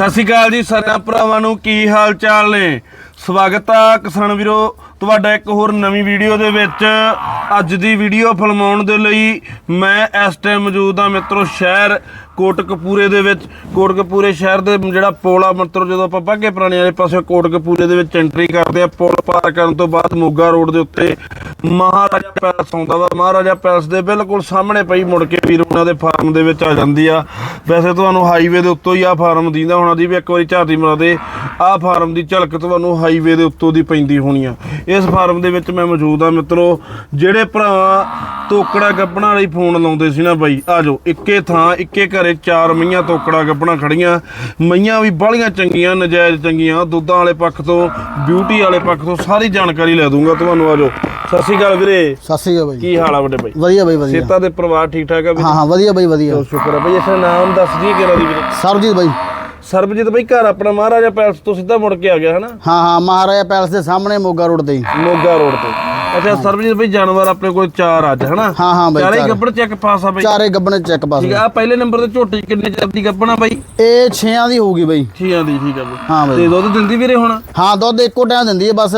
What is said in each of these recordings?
ਸਤਿ ਸ਼੍ਰੀ ਅਕਾਲ ਜੀ ਸਾਰਿਆਂ ਭਰਾਵਾਂ ਨੂੰ, ਕੀ ਹਾਲ ਚਾਲ ਨੇ? ਸਵਾਗਤ ਆ ਕਿਸਾਨ ਵੀਰੋ ਤੁਹਾਡਾ ਇੱਕ ਹੋਰ ਨਵੀਂ ਵੀਡੀਓ ਦੇ ਵਿੱਚ ਅੱਜ ਦੀ ਵੀਡੀਓ ਫਿਲਮਾਉਣ ਦੇ ਲਈ ਮੈਂ ਇਸ ਟਾਈਮ ਮੌਜੂਦ ਆ ਮਿੱਤਰੋ ਸ਼ਹਿਰ ਕੋਟਕਪੂਰੇ ਦੇ ਵਿੱਚ। ਕੋਟਕਪੂਰੇ ਸ਼ਹਿਰ ਦੇ ਜਿਹੜਾ ਪੁਲ ਆ ਮਿੱਤਰੋ, ਜਦੋਂ ਆਪਾਂ ਬਾਗੇ ਪੁਰਾਣੇ ਵਾਲੇ ਪਾਸੇ ਕੋਟਕਪੂਰੇ ਦੇ ਵਿੱਚ ਐਂਟਰੀ ਕਰਦੇ ਆ, ਪੁਲ ਪਾਰ ਕਰਨ ਤੋਂ ਬਾਅਦ ਮੋਗਾ ਰੋਡ ਦੇ ਉੱਤੇ ਮਹਾਰਾਜਾ ਪੈਲਸ ਆਉਂਦਾ ਵਾ। ਮਹਾਰਾਜਾ ਪੈਲਸ ਦੇ ਬਿਲਕੁਲ ਸਾਹਮਣੇ ਪਈ ਮੁੜ ਕੇ ਵੀਰ ਉਹਨਾਂ ਦੇ ਫਾਰਮ ਦੇ ਵਿੱਚ ਆ ਜਾਂਦੀ ਆ। ਵੈਸੇ ਤੁਹਾਨੂੰ ਹਾਈਵੇ ਦੇ ਉੱਤੋਂ ਹੀ ਆ ਫਾਰਮ ਦੀਂਦਾ ਹੋਣਾ ਦੀ ਵੀ ਇੱਕ ਵਾਰੀ ਝਾਤੀ ਮਰਾ ਦੇ। ਆ ਫਾਰਮ ਦੀ ਝਲਕ ਤੁਹਾਨੂੰ ਹਾਈਵੇ ਦੇ ਉੱਤੋਂ ਦੀ ਪੈਂਦੀ ਹੋਣੀ ਆ। ਇਸ ਫਾਰਮ ਦੇ ਵਿੱਚ ਮੈਂ ਮੌਜੂਦ ਆ ਮਿੱਤਰੋ ਜਿਹੜੇ ਭਰਾ ਤੋਕੜਾ ਗੱਪਣਾ ਵਾਲੀ ਫੋਨ ਲਾਉਂਦੇ ਸੀ ਨਾ ਬਾਈ ਆ ਜਾਓ ਇੱਕੇ ਥਾਂ ਇੱਕੇ ਘਰੇ ਚਾਰ ਮਈਆਂ ਤੋਕੜਾ ਗੱਪਣਾ ਖੜੀਆਂ। ਮਈਆਂ ਵੀ ਬਾਹਲੀਆਂ ਚੰਗੀਆਂ ਨਜਾਇਜ਼ ਚੰਗੀਆਂ ਦੁੱਧਾਂ ਵਾਲੇ ਪੱਖ ਤੋਂ ਬਿਊਟੀ ਵਾਲੇ ਪੱਖ ਤੋਂ ਸਾਰੀ ਜਾਣਕਾਰੀ ਲੈ ਦੂੰਗਾ ਤੁਹਾਨੂੰ ਆ ਜਾਓ। ਸਤਿ ਸ਼੍ਰੀ ਅਕਾਲ ਵੀਰੇ। ਸਤਿ ਸ੍ਰੀ ਅਕਾਲ ਬਾਈ। ਕੀ ਹਾਲ ਆ ਵੱਡੇ ਬਾਈ? ਵਧੀਆ ਬਾਈ ਵਧੀਆ। ਸੇਤਾ ਦੇ ਪਰਿਵਾਰ ਠੀਕ ਠਾਕ ਆ ਵੀਰੇ? ਹਾਂ ਹਾਂ ਵਧੀਆ ਬਾਈ ਵਧੀਆ। ਸ਼ੁਕਰ ਆ ਬਈ ਇਸ ਨਾਮ ਦੱਸ ਦਈਏ ਕਿਹੜਾ ਦੀ ਵੀਰੇ? ਸਰਬਜੀਤ ਬਾਈ। ਸਰਬਜੀਤ ਬਈ ਘਰ ਆਪਣਾ ਮਹਾਰਾਜਾ ਪੈਲਸ ਤੋਂ ਸਿੱਧਾ ਮੁੜ ਕੇ ਆ ਗਿਆ ਹਨਾ? ਹਾਂ ਹਾਂ ਮਹਾਰਾਜਾ ਪੈਲਸ ਦੇ ਸਾਹਮਣੇ ਮੋਗਾ ਰੋਡ ਤੇ ਹੀ। ਮੋਗਾ ਰੋਡ ਤੇ। ਅੱਛਾ ਸਰਬਜੀਤ ਬਈ ਜਾਨਵਰ ਆਪਣੇ ਕੋਲ ਚਾਰ ਅੱਜ ਹਨਾ? ਹਾਂ ਹਾਂ ਬਾਈ ਚਾਰੇ ਚਾਰ। ਗੱਬੜ ਚੈੱਕ ਪਾਸ ਬਈ। ਚਾਰੇ ਗੱਬਣੇ ਚੈੱਕ ਪਾਸ ਠੀਕ ਆ ਆਹ ਪਹਿਲੇ ਨੰਬਰ ਤੇ ਝੋਟੀ ਕਿੰਨੇ ਚਿਰ ਦੀ ਗੱਬਣਾ ਬਾਈ? ਇਹ 6ਾਂ ਦੀ ਹੋਊਗੀ ਬਾਈ। ਛੀਆਂ ਦੀ ਠੀਕ ਆ ਬਈ। ਹਾਂ ਬਾਈ। ਤੇ ਦੁੱਧ ਦਿੰਦੀ ਵੀਰੇ ਹੁਣ? ਹਾਂ ਦੁੱਧ ਇੱਕੋ ਟਾਈਮ ਦਿੰਦੀ ਹੈ ਬਸ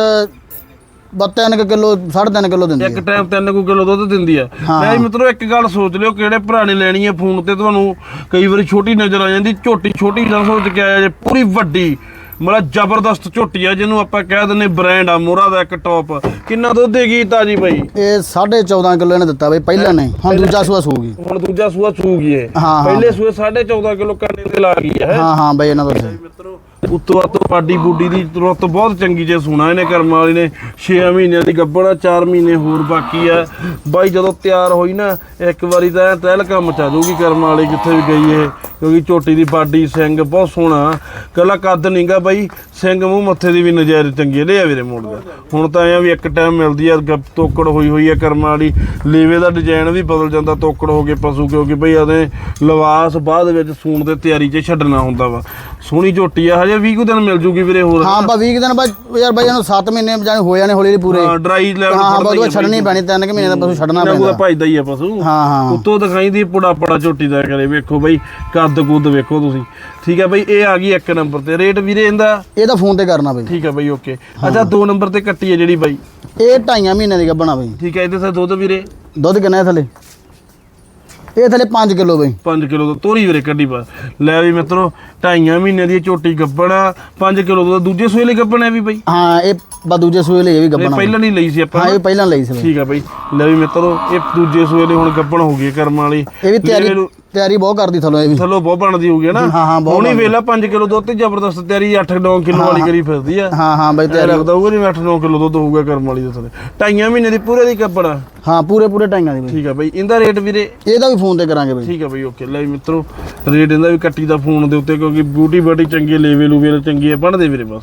3 ਕਿਲੋ 3.5 ਕਿਲੋ ਦਿੰਦੀ ਇੱਕ ਟਾਈਮ 3 ਕੁ ਕਿਲੋ ਦੁੱਧ ਦਿੰਦੀ ਆ। ਮੈਂ ਮਿੱਤਰੋ ਇੱਕ ਗੱਲ ਸੋਚ ਲਿਓ ਕਿਹੜੇ ਭਰਾ ਨੇ ਲੈਣੀ ਹੈ ਫੋਨ ਤੇ ਤੁਹਾਨੂੰ ਕਈ ਵਾਰੀ ਛੋਟੀ ਨਜ਼ਰ ਆ ਜਾਂਦੀ ਝੋਟੀ ਛੋਟੀ ਨਾ ਸੋਚ ਕੇ ਆਇਆ ਜੇ ਪੂਰੀ ਵੱਡੀ ਮਤਲਬ ਜ਼ਬਰਦਸਤ ਝੋਟੀ ਆ ਜਿਹਨੂੰ ਆਪਾਂ ਕਹਿ ਦਿੰਨੇ ਬ੍ਰਾਂਡ ਆ ਮੋਰਾ ਦਾ ਇੱਕ ਟੌਪ ਕਿੰਨਾ ਦੁੱਧ ਦੇਗੀ ਤਾਜੀ ਬਾਈ? ਇਹ 14.5 ਕਿਲੋ ਇਹਨੇ ਦਿੱਤਾ ਬਾਈ ਪਹਿਲਾਂ ਨਹੀਂ ਹੁਣ ਦੂਜਾ ਸੂਆ ਸੂਗੀ। ਹੁਣ ਦੂਜਾ ਸੂਆ ਸੂਗੀ ਇਹ। ਪਹਿਲੇ ਸੂਏ 14.5 ਕਿਲੋ ਕਰਨੇ ਤੇ ਲਾ ਗਈ ਹੈ। ਹਾਂ ਹਾਂ ਬਾਈ ਇਹਨਾਂ ਦਾ। ਮਿੱਤਰੋ ਉੱਤੋਂ ਪਾਡੀ ਬੂਡੀ ਦੀ ਤੁਰਤ ਬਹੁਤ ਚੰਗੀ ਜੇ ਸੁਣਾ ਇਹਨੇ ਕਰਮ ਵਾਲੀ ਨੇ। 6 ਮਹੀਨਿਆਂ ਦੀ ਗੱਬੜ ਆ 4 ਮਹੀਨੇ ਹੋਰ ਬਾਕੀ ਆ। ਬਾਈ ਜਦੋਂ ਤਿਆਰ ਹੋਈ ਨਾ, ਇੱਕ ਵਾਰੀ ਤਾਂ ਐਂ ਤਹਿਲਕਾ ਮਚਾ ਦੂਗੀ ਕਰਮ ਵਾਲੀ ਕਿੱਥੇ ਵੀ ਗਈ ਇਹ, ਕਿਉਂਕਿ ਝੋਟੀ ਦੀ ਬਾਡੀ ਸਿੰਘ ਬਹੁਤ ਸੋਹਣਾ। ਕੱਲਾ ਕੱਦ ਨਹੀਂਗਾ ਬਾਈ, ਸਿੰਘ ਮੂੰਹ ਮੱਥੇ ਦੀ ਵੀ ਨਜਾਇਰ ਚੰਗੀ ਲਿਆ ਵੀਰੇ ਮੋੜ ਦਾ ਹੁਣ ਤਾਂ ਐਂ ਵੀ ਇੱਕ ਟਾਈਮ ਮਿਲਦੀ ਆ, ਗੱਪ ਤੋਕੜ ਹੋਈ ਹੋਈ ਆ ਕਰਮ ਵਾਲੀ। ਲੇਵੇ ਦਾ ਡਿਜ਼ਾਈਨ ਵੀ ਬਦਲ ਜਾਂਦਾ, ਤੋਕੜ ਹੋ ਕੇ ਪਸ਼ੂ, ਕਿਉਂਕਿ ਬਈ ਆਦੇ ਲਵਾਸ ਬਾਅਦ ਵਿੱਚ ਸੂਣ ਦੇ ਤਿਆਰੀ 'ਚ ਛੱਡਣਾ ਹੁੰਦਾ ਵਾ। ਸੋਹਣੀ ਝੋਟੀ ਆ, ਹਜੇ 20 ਕੁ ਦਿਨ ਮਿਲ ਜੂਗੀ ਵੀਰੇ ਹੋਰ। ਹਾਂ ਬਾ 20 ਦਿਨ ਬਾਅਦ ਯਾਰ ਬਾਈ ਇਹਨੂੰ 7 ਮਹੀਨੇ ਜਾਣੇ ਹੋ ਜਾਣੇ ਹੌਲੀ ਹੌਲੀ ਪੂਰੇ। ਹਾਂ ਡਰਾਈ ਲੈਵਲ ਹਾਂ ਹਾਂ ਬਾਅਦ ਛੱਡਣੀ ਪੈਣੀ 3 ਕਿ ਮਹੀਨੇ ਦਾ ਪਸ਼ੂ ਛੱਡਣਾ ਪੈਂਦਾ। ਕੋਈ ਭਜਦਾ ਹੀ ਆ ਪਸ਼ੂ। ਹਾਂ ਹਾਂ। ਉੱਤੋਂ ਦਿਖਾਈ ਦੀ ਪੁੜਾ ਪੜਾ ਝੋਟੀ ਦਾ ਕਰੇ ਵੇਖੋ ਬਈ ਕੱਦ ਕੁੱਦ ਵੇਖੋ ਤੁਸੀਂ। ਠੀਕ ਹੈ ਬਈ ਇਹ ਆ ਗਈ ਇੱਕ ਨੰਬਰ ਤੇ। ਰੇਟ ਵੀਰੇ ਇਹਦਾ? ਇਹ ਤਾਂ ਫੋਨ ਤੇ ਕਰਨਾ ਬਾਈ। ਠੀਕ ਹੈ ਬਈ ਓਕੇ ਅੱਛਾ ਦੋ ਨੰਬਰ ਤੇ ਕੱਟੀ ਹੈ ਜਿਹੜੀ ਬਾਈ। ਇਹ ਢਾਈਆਂ ਮਹੀਨਿਆਂ ਦੀ ਗੱਬਣਾ ਬਾਈ। ਠੀਕ ਹੈ ਇਹਦੇ ਤੇ ਦੁੱਧ ਵੀਰੇ? ਦੁੱਧ ਕਿੰਨਾ ਹੈ ਥੱਲੇ? ਇਹ ਥੱਲੇ 5 ਕਿਲੋ ਬਾਈ। 5 ਕਿਲੋ ਦਾ ਤੋਰੀ ਵੀਰੇ ਕੱਢੀ ਪਾ ਲੈ ਵੀ ਮਿੱਤਰੋ ਢਾਈਆਂ ਮਹੀਨੇ ਦੀ ਝੋਟੀ ਗੱਬਣ ਆ। 5 ਕਿਲੋ ਦਾ ਦੂਜੇ ਸੂਏ ਲਈ ਗੱਬਣ ਵੀ ਬਾਈ? ਹਾਂ ਇਹ ਬਾ ਦੂਜੇ ਸੂਏ ਲਈ ਇਹ ਵੀ ਇਹ ਗੱਬਣਾ ਪਹਿਲਾਂ ਨਹੀਂ ਲਈ ਸੀ ਆਪਾਂ ਹਾਂ ਇਹ ਪਹਿਲਾਂ ਲਈ ਸੀ ਠੀਕ ਆ ਬਈ। ਲੈ ਵੀ ਮਿੱਤਰੋ ਇਹ ਦੂਜੇ ਸੂਏ ਲਈ ਹੁਣ ਗੱਬਣ ਹੋ ਗਈ ਕਰਮ ਵਾਲੀ। ਇਹ ਵੀ ਤਿਆਰੀ ਤਿਆਰੀ ਬਹੁਤ ਕਰਦੀ ਥੱਲੋਂ ਇਹ ਵੀ। ਥੱਲੋਂ ਬਹੁਤ ਬਣਦੀ ਹੋਊਗੀ ਨਾ? ਹਾਂ, ਹਾਂ, ਬਹੁਤ ਹੁਣੀ ਵੇਲਾ 5 ਕਿਲੋ ਦੁੱਧ ਤੇ ਜ਼ਬਰਦਸਤ ਤਿਆਰੀ 8-9 ਕਿਲੋ ਵਾਲੀ ਕਰੀ ਫਿਰਦੀ ਆ। ਹਾਂ ਹਾਂ ਬਾਈ ਤਿਆਰੀ ਲੱਗਦਾ ਹੋਊਗਾ ਜਿਵੇਂ 8-9 ਕਿਲੋ ਦੁੱਧ ਹੋਊਗਾ ਕਰਮ ਵਾਲੀ ਦੇ ਥੱਲੇ। ਢਾਈਆਂ ਮਹੀਨੇ ਦੀ ਪੂਰੇ ਦੀ ਕੱਪੜਾ ਹਾਂ ਪੂਰੇ ਪੂਰੇ ਢਾਈਆਂ ਦੀ ਬਾਈ। ਠੀਕ ਆ ਬਈ ਇਹਦਾ ਰੇਟ ਵੀਰੇ? ਇਹਦਾ ਵੀ ਫੋਨ ਤੇ ਕਰਾਂਗੇ ਬਾਈ। ਠੀਕ ਆ ਬਈ ਓਕੇ। ਲੈ ਵੀ ਮਿੱਤਰੋ ਰੇਟ ਇਹਦਾ ਵੀ ਕੱਟੀ ਦਾ ਫੋਨ ਦੇ ਉੱਤੇ ਕਿਉਂਕਿ ਬਿਊਟੀ ਬੜੀ ਚੰਗੀ ਲੇਵੇ ਲੂਵੇ ਚੰਗੀ ਹੈ ਬਣਦੇ ਵੀਰੇ ਬਸ।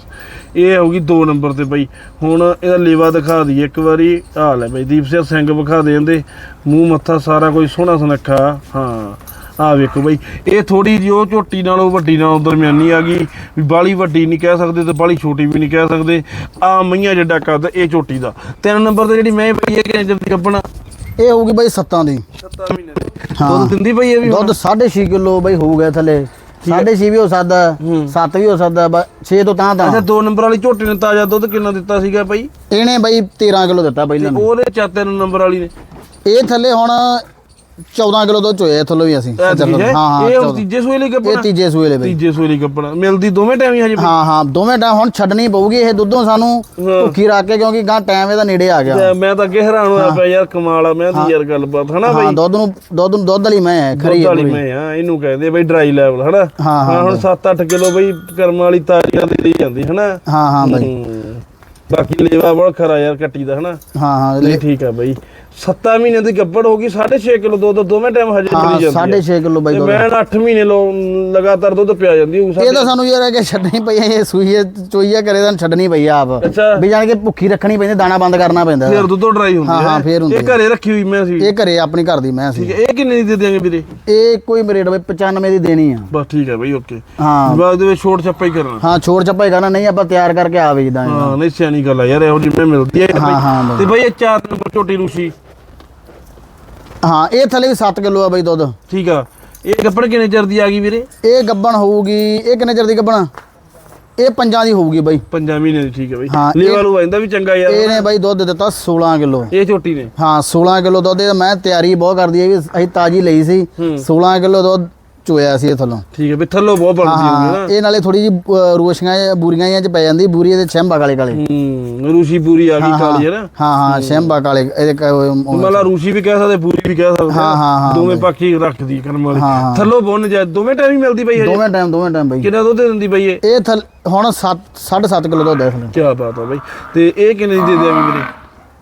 ਇਹ ਹੋਊਗੀ 2 ਨੰਬਰ ਤੇ ਬਈ। ਹੁਣ ਇਹਦਾ ਲੇਵਾ ਦਿਖਾ ਦਈਏ ਇੱਕ ਵਾਰੀ ਆ ਲੈ ਬਈ ਦੀਪ ਸਿੰਘ ਸਿੰਘ ਵਿਖਾ ਦੇ ਜਾਂਦੇ ਮੂੰਹ ਮੱਥਾ ਸਾਰਾ ਕੋਈ ਸੋਹਣਾ ਸੁਨੱਖਾ ਹਾਂ। ਆ ਵੇਖੋ ਬਈ ਇਹ ਥੋੜੀ ਜਿਹੀ ਉਹ ਝੋਟੀ ਨਾਲੋਂ ਵੱਡੀ ਨਾਲੋਂ ਦਰਮਿਆਨੀ ਆ ਗਈ। ਵੀ ਬਾਲੀ ਵੱਡੀ ਨਹੀਂ ਕਹਿ ਸਕਦੇ ਤੇ ਬਾਲੀ ਛੋਟੀ ਵੀ ਨਹੀਂ ਕਹਿ ਸਕਦੇ। ਆ ਮਈਆਂ ਜਿੱਡਾ ਕੱਦ ਇਹ ਝੋਟੀ ਦਾ। ਤਿੰਨ ਨੰਬਰ ਤੇ ਜਿਹੜੀ ਮੈਂ ਪਈ ਹੈ ਕਿ ਜਦ ਕੱਪਣਾ? ਇਹ ਹੋਊਗੀ ਬਾਈ ਸੱਤਾਂ ਦੀ। 7 ਮਹੀਨੇ ਦੀ। ਹਾਂ। ਦੁੱਧ ਦਿੰਦੀ ਪਈ ਇਹ ਵੀ? ਦੁੱਧ 6.5 ਕਿਲੋ ਬਾਈ ਹੋਊਗਾ ਥੱਲੇ। 6.5 ਵੀ ਹੋ ਸਕਦਾ 7 ਵੀ ਹੋ ਸਕਦਾ 6 ਤੋਂ ਤਾਂ ਤਾਂ। ਅੱਛਾ ਦੋ ਨੰਬਰ ਵਾਲੀ ਝੋਟੀ ਨੇ ਤਾਜ਼ਾ ਦੁੱਧ ਕਿੰਨਾ ਦਿੱਤਾ ਸੀਗਾ ਬਾਈ? ਇਹਨੇ ਬਾਈ 13 ਕਿਲੋ ਦਿੱਤਾ ਪਹਿਲਾਂ। ਉਹਦੇ ਚਾਤੇ ਨੂੰ। ਨੰਬਰ ਵਾਲੀ ਨੇ। ਇਹ ਥੱਲੇ ਹੁਣ 14 ਕਿਲੋ ਦੁੱਧ ਚੋਏ ਥੱਲੋਂ ਵੀ ਅਸੀਂ। ਠੀਕ ਹੈ ਇਹ ਉਹ 14 ਤੀਜੇ ਸੂਏ ਲਈ ਇਹ ਤੀਜੇ ਸੂਏ ਲੈ ਬਾਈ। ਤੀਜੇ ਸੂਏ ਲਈ ਕੱਪਣਾ ਮਿਲਦੀ ਦੋਵੇਂ ਟਾਈਮ ਹੀ ਹਜੇ? ਹਾਂ ਹਾਂ ਦੋਵੇਂ ਟਾਈਮ ਹੁਣ ਛੱਡਣੀ ਪਊਗੀ ਇਹ ਦੁੱਧੋਂ ਸਾਨੂੰ। ਭੁੱਖੀ ਰੱਖ ਕੇ ਕਿਉਂਕਿ ਗਾਂ ਟਾਈਮ ਇਹਦਾ ਨੇੜੇ ਆ ਗਿਆ। ਮੈਂ ਤਾਂ ਅੱਗੇ ਹੈਰਾਨ ਹੋਇਆ ਪਿਆ ਯਾਰ ਕਮਾਲ ਆ ਮੈਂ ਦੀ ਯਾਰ ਗੱਲਬਾਤ ਹਨਾ ਹਾਂ ਬਾਈ? ਦੁੱਧ ਨੂੰ ਦੁੱਧ ਨੂੰ ਦੁੱਧ ਵਾਲੀ ਮੈਂ ਹੈ, ਖਰੀ ਦੁੱਧ ਹੈ ਵਾਲੀ ਪੂਰੀ। ਮੈਂ ਆ ਇਹਨੂੰ ਕਹਿੰਦੇ ਬਈ ਡਰਾਈ ਲੈਵਲ ਹਨਾ? ਹਾਂ, ਹਾਂ, ਹੁਣ 7-8 ਕਿਲੋ ਬਈ ਕਰਮ ਵਾਲੀ ਤਾਜ਼ੀਆਂ ਦੀ ਲਈ ਜਾਂਦੀ ਹਨਾ? ਹਾਂ ਹਾਂ ਬਾਈ। ਹੂੰ। ਬਾਕੀ ਲੇਵਾ ਬੜਾ ਖਰਾ ਯਾਰ ਕੱਟੀ ਦਾ ਹਨਾ? ਹਾਂ ਹਾਂ ਨਹੀਂ ਠੀਕ ਆ ਬਈ। 7 ਮਹੀਨੇ ਦੀ ਗੱਬੜ ਹੋ ਗਈ 6.5 ਕਿਲੋ ਦੁੱਧ ਦੋਵੇਂ ਟਾਈਮ ਹਜੇ ਹਾਂ ਮਿਲੀ ਜਾਂਦੀ ਆ। 6.5 ਕਿਲੋ ਬਾਈ ਤੇ ਮੈਂ 8 ਮਹੀਨੇ ਲੋ ਲਗਾਤਾਰ ਦੁੱਧ ਪਿਆ ਜਾਂਦੀ ਹੂੰ ਇਹ ਤਾਂ ਸਾਨੂੰ ਯਾਰ ਹੈ ਕਿ ਛੱਡਣੀ ਪਈ ਹੈ ਇਹ ਸੂਈ ਹੈ ਚੋਈ ਹੈ ਕਰੇ ਤਾਂ ਛੱਡਣੀ ਪਈ ਆ ਆਪ। ਅੱਛਾ। ਵੀ ਜਾਣ ਕੇ ਭੁੱਖੀ ਰੱਖਣੀ ਪੈਂਦੀ ਦਾਣਾ ਬੰਦ ਕਰਨਾ ਪੈਂਦਾ। ਫੇਰ ਦੁੱਧੋਂ ਡਰਾਈ ਹੁੰਦੀ ਹਾਂ, ਹੈ। ਹਾਂ, ਫੇਰ ਹੁੰਦੀ ਇਹ ਘਰੇ ਰੱਖੀ ਹੋਈ ਮੈਂ ਸੀ। ਇਹ ਘਰੇ ਆਪਣੀ ਘਰ ਦੀ ਮੈਂ ਸੀ। ਠੀਕ ਹੈ ਇਹ ਕਿੰਨੇ ਦੀ ਦੇ ਦਿਆਂਗੇ ਵੀਰੇ? ਇਹ ਕੋਈ ਰੇਟ ਬਈ 95 ਦੀ ਦੇਣੀ ਆ। ਬਸ ਠੀਕ ਹੈ ਬਈ ਓਕੇ ਹਾਂ। ਬਾਅਦ ਦੇ ਵਿੱਚ ਛੋਟ ਛੱਪਾ ਹੀ ਕਰਨਾ। ਹਾਂ ਛੋੜ ਛੱਪਾ ਕਰਨਾ ਨਹੀਂ ਆਪਾਂ ਤਿਆਰ ਕਰਕੇ ਆ ਵੇਚਦਾ ਹਾਂ। ਹਾਂ ਨਹੀਂ ਸਿਆਣੀ ਗੱਲ ਆ ਯਾਰ ਇਹੋ ਜਿਹੀ ਮੈਂ ਮਿਲਦੀ ਹੈ ਹਾਂ, ਹਾਂ, ਬਈ। ਤੇ ਬਈ ਇਹ ਚਾਰ ਨੰਬਰ ਝੋਟੀ ਰੂਸੀ। ਹਾਂ ਇਹ ਥੱਲੇ ਵੀ 7 ਕਿਲੋ ਆ ਬਈ ਦੁੱਧ। ਠੀਕ ਆ। ਇਹ ਗੱਪੜ ਕਿੰਨੇ ਚਿਰ ਦੀ ਆ ਗਈ ਵੀਰੇ? ਇਹ ਗੱਬਣ ਹੋਊਗੀ ਇਹ ਕਿੰਨੇ ਚਿਰ ਦੀ ਗੱਬਣ? ਇਹ ਪੰਜਾਂ ਦੀ ਹੋਊਗੀ ਬਾਈ। 5 ਮਹੀਨੇ ਦੀ ਠੀਕ ਹੈ ਬਈ ਲੇਵਾ ਲੂ ਆਂਦਾ ਵੀ ਚੰਗਾ ਯਾਰ। ਇਹਨੇ ਬਾਈ ਦੁੱਧ ਦਿੱਤਾ 16 ਕਿਲੋ। ਇਹ ਝੋਟੀ ਨੇ। ਹਾਂ 16 ਕਿਲੋ ਦੁੱਧ ਇਹ ਮੈਂ ਤਿਆਰੀ ਬਹੁਤ ਕਰਦੀ ਹੈ ਵੀ ਅਸੀਂ ਤਾਜੀ ਲਈ ਸੀ। 16 ਕਿਲੋ ਦੁੱਧ ਚੋਇਆ ਸੀ ਇਹ ਥੱਲੋਂ। ਠੀਕ ਹੈ ਵੀ ਥੱਲੋਂ ਬਹੁਤ ਬਣਦੀ ਹੋਊਗੀ ਹਾਂ। ਨਾ। ਇਹ ਨਾਲੇ ਥੋੜੀ ਜੀ ਰੋਸ਼ੀਆਂ ਬੂਰੀਆਂ ਜਿਹੀਆਂ ਚ ਪੈ ਜਾਂਦੀ ਬੂਰੀ ਇਹਦੇ ਛੰਬਾ ਕਾਲੇ ਕਾਲੇ। ਹੂੰ ਰੂਸ਼ੀ ਪੂਰੀ ਆ ਗਈ ਕਾਲੀ ਹੈ ਨਾ? ਹਾਂ ਹਾਂ ਛੰਬਾ ਕਾਲੇ ਇਹਦੇ ਮਤਲਬ ਰੂਸ਼ੀ ਵੀ ਕਹਿ ਸਕਦੇ ਪੂਰੀ ਵੀ ਕਹਿ ਸਕਦੇ ਹਾਂ, ਹਾਂ, ਹਾਂ ਦੋਵੇਂ ਪੱਖੀ ਰੱਖਦੀ ਕਰਮ ਵਾਲੀ। ਹਾਂ, ਹਾਂ। ਥੱਲੋਂ ਬੁੰਨ ਜਾ ਦੋਵੇਂ ਟਾਈਮ ਹੀ ਮਿਲਦੀ ਬਈ ਹਜੇ ਦੋਵੇਂ ਟਾਈਮ ਦੋਵੇਂ ਟਾਈਮ ਬਾਈ। ਕਿੰਨਾ ਦੁੱਧ ਦਿੰਦੀ ਬਈ ਇਹ ਇਹ ਥਲ ਹੁਣ 7 7.5 ਕਿਲੋ ਦੁੱਧ ਹੈ ਥੱਲੇ ਕੀ ਬਾਤ ਆ ਬਈ। ਤੇ ਇਹ ਕਿੰਨੇ ਦੀ ਦੇ ਦਿਆਂਗੇ ਵੀਰੇ?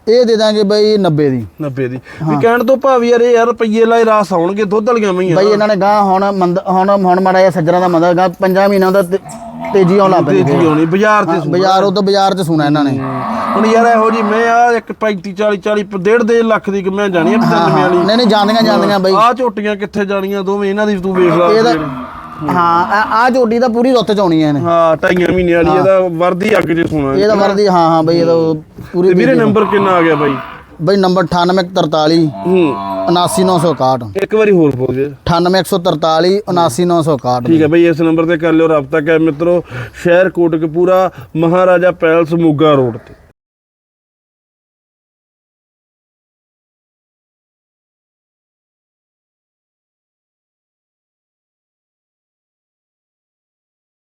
ਇਹ ਦੇ ਦਾਂਗੇ ਬਾਈ 90 ਦੀ। 90 ਦੀ। ਵੀ ਕਹਿਣ ਤੋਂ ਭਾਵ ਯਾਰ ਇਹ ਯਾਰ ਰੁਪਈਏ ਲਾਏ ਰਾਸ ਆਉਣਗੇ ਦੁੱਧ ਵਾਲੀਆਂ ਮਈਆਂ ਬਾਈ ਇਹਨਾਂ ਨੇ ਗਾਂ ਹੁਣ ਮੰਦ ਹੁਣ ਹੁਣ ਮਾੜਾ ਜਿਹਾ ਸੱਜਰਾਂ ਦਾ ਮੰਦਾ ਗਾ 5 ਮਹੀਨਿਆਂ ਦਾ ਤੇ- ਤੇਜ਼ੀ ਆਉਣ ਲੱਗ ਪਈ। ਤੇਜ਼ੀ ਆਉਣੀ ਬਾਜ਼ਾਰ ਤੇ ਸੂ- ਬਾਜ਼ਾਰ ਉਹ ਤੋਂ ਬਾਜ਼ਾਰ ਚ ਸੁਣਾ ਇਹਨਾਂ ਨੇ। ਹੁਣ ਯਾਰ ਇਹੋ ਜੀ ਮੈਂ ਆ ਇੱਕ 35 40 40 ਡੇਢ ਦੇ ਲੱਖ ਦੀ ਮੈਂ ਜਾਣੀ ਆ 95 ਵਾਲੀ? ਨਹੀਂ ਨਹੀਂ ਜਾਂਦੀਆਂ ਜਾਂਦੀਆਂ ਬਾਈ। ਆ ਝੋਟੀਆਂ ਕਿੱਥੇ ਜਾਣੀਆਂ ਦੋਵੇਂ ਇਹਨਾਂ ਦੀ ਤੂੰ ਵੇਖ ਲਾ। ਇਹਦਾ ਹਾਂ ਆ ਜੋਡੀ ਦਾ ਪੂਰੀ ਰੁੱਤ ਚ ਆਉਣੀ ਐ ਇਹਨੇ। ਹਾਂ ਢਾਈਆਂ ਮਹੀਨੇ ਵਾਲੀ ਇਹਦਾ ਵਰਦੀ ਅੱਗ 'ਚ ਸੋਣਾ ਇਹਦਾ। ਵਰਦੀ ਹਾਂ ਹਾਂ ਬਈ ਇਹਦਾ ਪੂਰੀ ਤੇ ਵੀਰੇ ਨੰਬਰ ਕਿੰਨਾ ਆ ਗਿਆ ਬਾਈ? ਬਈ ਨੰਬਰ 9843 ਹੂੰ। 79961 ਇੱਕ ਵਾਰੀ ਹੋਰ ਬੋਲ ਜੇ 98143 79961 ਠੀਕ ਹੈ ਬਈ। ਇਸ ਨੰਬਰ ਤੇ ਕਰ ਲਿਓ ਰਾਬਤਾ ਕਰ ਮਿੱਤਰੋ ਸ਼ਹਿਰ ਕੋਟਕਪੂਰਾ ਮਹਾਰਾਜਾ ਪੈਲਸ ਮੋਗਾ ਰੋਡ ਤੇ।